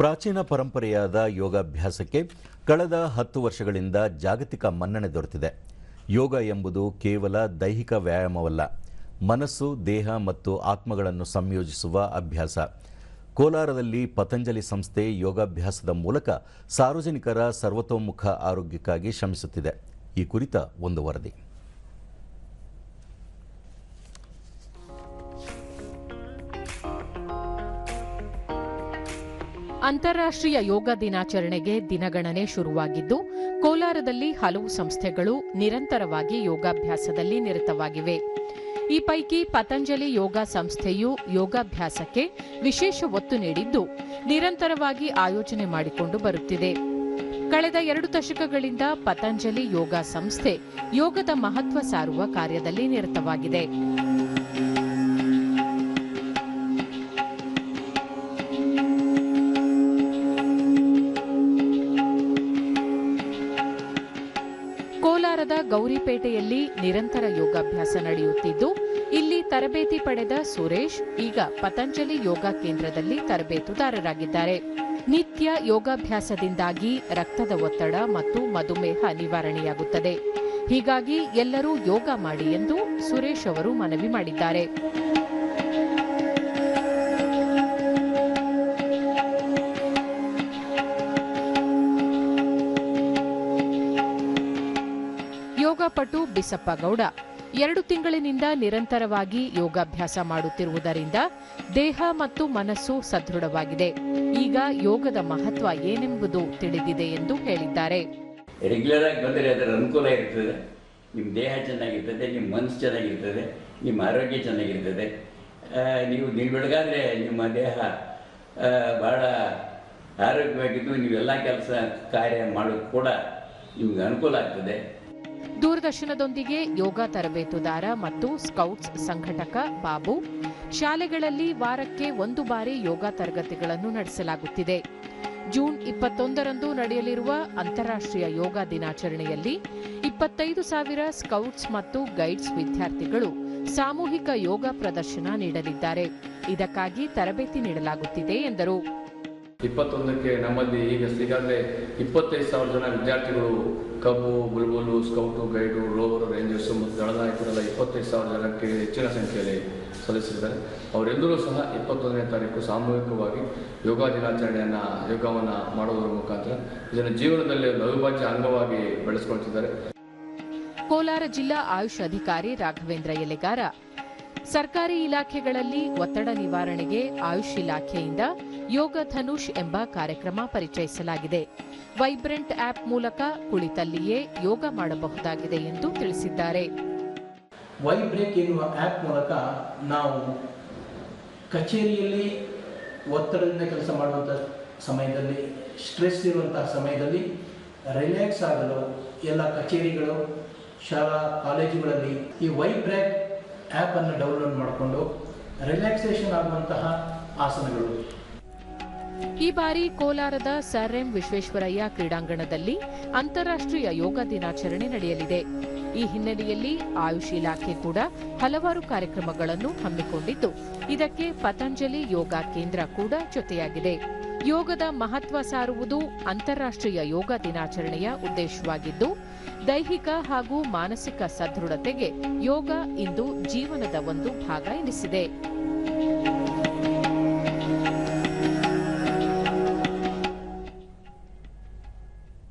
ಪ್ರಾಚೀನ ಪರಂಪರೆಯಾದ ಯೋಗಾಭ್ಯಾಸಕ್ಕೆ ಕಳೆದ ಹತ್ತು ವರ್ಷಗಳಿಂದ ಜಾಗತಿಕ ಮನ್ನಣೆ ದೊರೆತಿದೆ. ಯೋಗ ಎಂಬುದು ಕೇವಲ ದೈಹಿಕ ವ್ಯಾಯಾಮವಲ್ಲ, ಮನಸ್ಸು, ದೇಹ ಮತ್ತು ಆತ್ಮಗಳನ್ನು ಸಂಯೋಜಿಸುವ ಅಭ್ಯಾಸ. ಕೋಲಾರದಲ್ಲಿ ಪತಂಜಲಿ ಸಂಸ್ಥೆ ಯೋಗಾಭ್ಯಾಸದ ಮೂಲಕ ಸಾರ್ವಜನಿಕರ ಸರ್ವತೋಮುಖ ಆರೋಗ್ಯಕ್ಕಾಗಿ ಶ್ರಮಿಸುತ್ತಿದೆ. ಈ ಕುರಿತ ಒಂದು ವರದಿ. ಅಂತಾರಾಷ್ಟ್ರೀಯ ಯೋಗ ದಿನಾಚರಣೆಗೆ ದಿನಗಣನೆ ಶುರುವಾಗಿದ್ದು, ಕೋಲಾರದಲ್ಲಿ ಹಲವು ಸಂಸ್ಥೆಗಳು ನಿರಂತರವಾಗಿ ಯೋಗಾಭ್ಯಾಸದಲ್ಲಿ ನಿರತವಾಗಿವೆ. ಈ ಪೈಕಿ ಪತಂಜಲಿ ಯೋಗ ಸಂಸ್ಥೆಯು ಯೋಗಾಭ್ಯಾಸಕ್ಕೆ ವಿಶೇಷ ಒತ್ತು ನೀಡಿದ್ದು, ನಿರಂತರವಾಗಿ ಆಯೋಜನೆ ಮಾಡಿಕೊಂಡು ಬರುತ್ತಿದೆ. ಕಳೆದ ಎರಡು ದಶಕಗಳಿಂದ ಪತಂಜಲಿ ಯೋಗ ಸಂಸ್ಥೆ ಯೋಗದ ಮಹತ್ವ ಸಾರುವ ಕಾರ್ಯದಲ್ಲಿ ನಿರತವಾಗಿದೆ. ಕೋಲಾರದ ನಿರಂತರ ಯೋಗಾಭ್ಯಾಸ ನಡೆಯುತ್ತಿದ್ದು, ಇಲ್ಲಿ ತರಬೇತಿ ಪಡೆದ ಸುರೇಶ್ ಈಗ ಪತಂಜಲಿ ಯೋಗ ಕೇಂದ್ರದಲ್ಲಿ ತರಬೇತುದಾರರಾಗಿದ್ದಾರೆ. ನಿತ್ಯ ಯೋಗಾಭ್ಯಾಸದಿಂದಾಗಿ ರಕ್ತದ ಒತ್ತಡ ಮತ್ತು ಮಧುಮೇಹ ನಿವಾರಣೆಯಾಗುತ್ತದೆ. ಹೀಗಾಗಿ ಎಲ್ಲರೂ ಯೋಗ ಮಾಡಿ ಎಂದು ಸುರೇಶ್ ಅವರು ಮನವಿ ಮಾಡಿದ್ದಾರೆ. ಯೋಗಪಟು ಬಿಸಪ್ಪ ಗೌಡ. ಎರಡು ತಿಂಗಳಿನಿಂದ ನಿರಂತರವಾಗಿ ಯೋಗಾಭ್ಯಾಸ ಮಾಡುತ್ತಿರುವುದರಿಂದ ದೇಹ ಮತ್ತು ಮನಸ್ಸು ಸದೃಢವಾಗಿದೆ. ಈಗ ಯೋಗದ ಮಹತ್ವ ಏನೆಂಬುದು ತಿಳಿದಿದೆ ಎಂದು ಹೇಳಿದ್ದಾರೆ. ರೆಗ್ಯುಲರ್ ಆಗಿ ಬಂದರೆ ಅದರ ಅನುಕೂಲ ಇರ್ತದೆ. ನಿಮ್ಮ ದೇಹ ಚೆನ್ನಾಗಿರ್ತದೆ, ನಿಮ್ಮ ಮನಸ್ಸು ಚೆನ್ನಾಗಿರ್ತದೆ, ನಿಮ್ಮ ಆರೋಗ್ಯ ಚೆನ್ನಾಗಿರ್ತದೆ. ನೀವು ನೀವು ನಿಮ್ಮ ದೇಹ ಭಾಳ ಆರೋಗ್ಯವಾಗಿದ್ದು, ನೀವೆಲ್ಲ ಕೆಲಸ ಕಾರ್ಯ ಮಾಡೋದು ಕೂಡ ನಿಮ್ಗೆ ಅನುಕೂಲ ಆಗ್ತದೆ. ದೂರದರ್ಶನದೊಂದಿಗೆ ಯೋಗ ತರಬೇತುದಾರ ಮತ್ತು ಸ್ಕೌಟ್ಸ್ ಸಂಘಟಕ ಬಾಬು. ಶಾಲೆಗಳಲ್ಲಿ ವಾರಕ್ಕೆ ಒಂದು ಬಾರಿ ಯೋಗ ತರಗತಿಗಳನ್ನು ನಡೆಸಲಾಗುತ್ತಿದೆ. ಜೂನ್ ಇಪ್ಪತ್ತೊಂದರಂದು ನಡೆಯಲಿರುವ ಅಂತಾರಾಷ್ಟ್ರೀಯ ಯೋಗ ದಿನಾಚರಣೆಯಲ್ಲಿ ಇಪ್ಪತ್ತೈದು ಸಾವಿರ ಸ್ಕೌಟ್ಸ್ ಮತ್ತು ಗೈಡ್ಸ್ ವಿದ್ಯಾರ್ಥಿಗಳು ಸಾಮೂಹಿಕ ಯೋಗ ಪ್ರದರ್ಶನ ನೀಡಲಿದ್ದಾರೆ. ಇದಕ್ಕಾಗಿ ತರಬೇತಿ ನೀಡಲಾಗುತ್ತಿದೆ ಎಂದರು. ಇಪ್ಪತ್ತೊಂದಕ್ಕೆ ನಮ್ಮಲ್ಲಿ ಈಗ ಈಗಾಗಲೇ ಇಪ್ಪತ್ತೈದು ಸಾವಿರ ಜನ ವಿದ್ಯಾರ್ಥಿಗಳು cub, bulbul, scout, guide, rover, rangers ಮತ್ತು ದಳನಾಯಕರೆಲ್ಲ ಇಪ್ಪತ್ತೈದು ಸಾವಿರ ಜನಕ್ಕೆ ಹೆಚ್ಚಿನ ಸಂಖ್ಯೆಯಲ್ಲಿ ಸಲ್ಲಿಸಿದ್ದಾರೆ. ಅವರೆಲ್ಲರೂ ಸಹ ಇಪ್ಪತ್ತೊಂದನೇ ತಾರೀಕು ಸಾಮೂಹಿಕವಾಗಿ ಯೋಗ ದಿನಾಚರಣೆಯನ್ನು, ಯೋಗವನ್ನು ಮಾಡೋದರ ಮುಖಾಂತರ ಇದನ್ನು ಜೀವನದಲ್ಲಿ ಒಂದು ಅವಿಭಾಜ್ಯ ಅಂಗವಾಗಿ ಬೆಳೆಸ್ಕೊಳ್ತಿದ್ದಾರೆ. ಕೋಲಾರ ಜಿಲ್ಲಾ ಆಯುಷ್ ಅಧಿಕಾರಿ ರಾಘವೇಂದ್ರ ಎಲೆಗಾರ ಸರ್ಕಾರಿ ಇಲಾಖೆಗಳಲ್ಲಿ ಒತ್ತಡ ನಿವಾರಣೆಗೆ ಆಯುಷ್ ಇಲಾಖೆಯಿಂದ ಯೋಗ ಧನುಷ್ ಎಂಬ ಕಾರ್ಯಕ್ರಮ ಪರಿಚಯಿಸಲಾಗಿದೆ. ವೈಬ್ರೆಂಟ್ ಆಪ್ ಮೂಲಕ ಕುಳಿತಲ್ಲಿಯೇ ಯೋಗ ಮಾಡಬಹುದಾಗಿದೆ ಎಂದು ತಿಳಿಸಿದ್ದಾರೆ. ವೈಬ್ರೇಕ್ ಎನ್ನುವ ಆ್ಯಪ್ ಮೂಲಕ ನಾವು ಕಚೇರಿಯಲ್ಲಿ ಒತ್ತಡದಿಂದ ಕೆಲಸ ಮಾಡುವಂಥ ಸಮಯದಲ್ಲಿ, ಸ್ಟ್ರೆಸ್ ಇರುವಂತಹ ಸಮಯದಲ್ಲಿ ರಿಲ್ಯಾಕ್ಸ್ ಆಗಲು ಎಲ್ಲ ಕಚೇರಿಗಳು, ಶಾಲಾ, ಕಾಲೇಜುಗಳಲ್ಲಿ ಈ ವೈಬ್ರೇಕ್ ಆ್ಯಪನ್ನು ಡೌನ್ಲೋಡ್ ಮಾಡಿಕೊಂಡು ರಿಲ್ಯಾಕ್ಸೇಷನ್ ಆಗುವಂತಹ ಆಸನಗಳು. ಈ ಬಾರಿ ಕೋಲಾರದ ಸರ್ ಎಂ ವಿಶ್ವೇಶ್ವರಯ್ಯ ಕ್ರೀಡಾಂಗಣದಲ್ಲಿ ಅಂತಾರಾಷ್ಟ್ರೀಯ ಯೋಗ ದಿನಾಚರಣೆ ನಡೆಯಲಿದೆ. ಈ ಹಿನ್ನೆಲೆಯಲ್ಲಿ ಆಯುಷ್ ಇಲಾಖೆ ಕೂಡ ಹಲವಾರು ಕಾರ್ಯಕ್ರಮಗಳನ್ನು ಹಮ್ಮಿಕೊಂಡಿದ್ದು, ಇದಕ್ಕೆ ಪತಂಜಲಿ ಯೋಗ ಕೇಂದ್ರ ಕೂಡ ಜೊತೆಯಾಗಿದೆ. ಯೋಗದ ಮಹತ್ವ ಸಾರುವುದು ಅಂತಾರಾಷ್ಟ್ರೀಯ ಯೋಗ ದಿನಾಚರಣೆಯ ಉದ್ದೇಶವಾಗಿದ್ದು, ದೈಹಿಕ ಹಾಗೂ ಮಾನಸಿಕ ಸದೃಢತೆಗೆ ಯೋಗ ಇಂದು ಜೀವನದ ಒಂದು ಭಾಗ ಎನಿಸಿದೆ.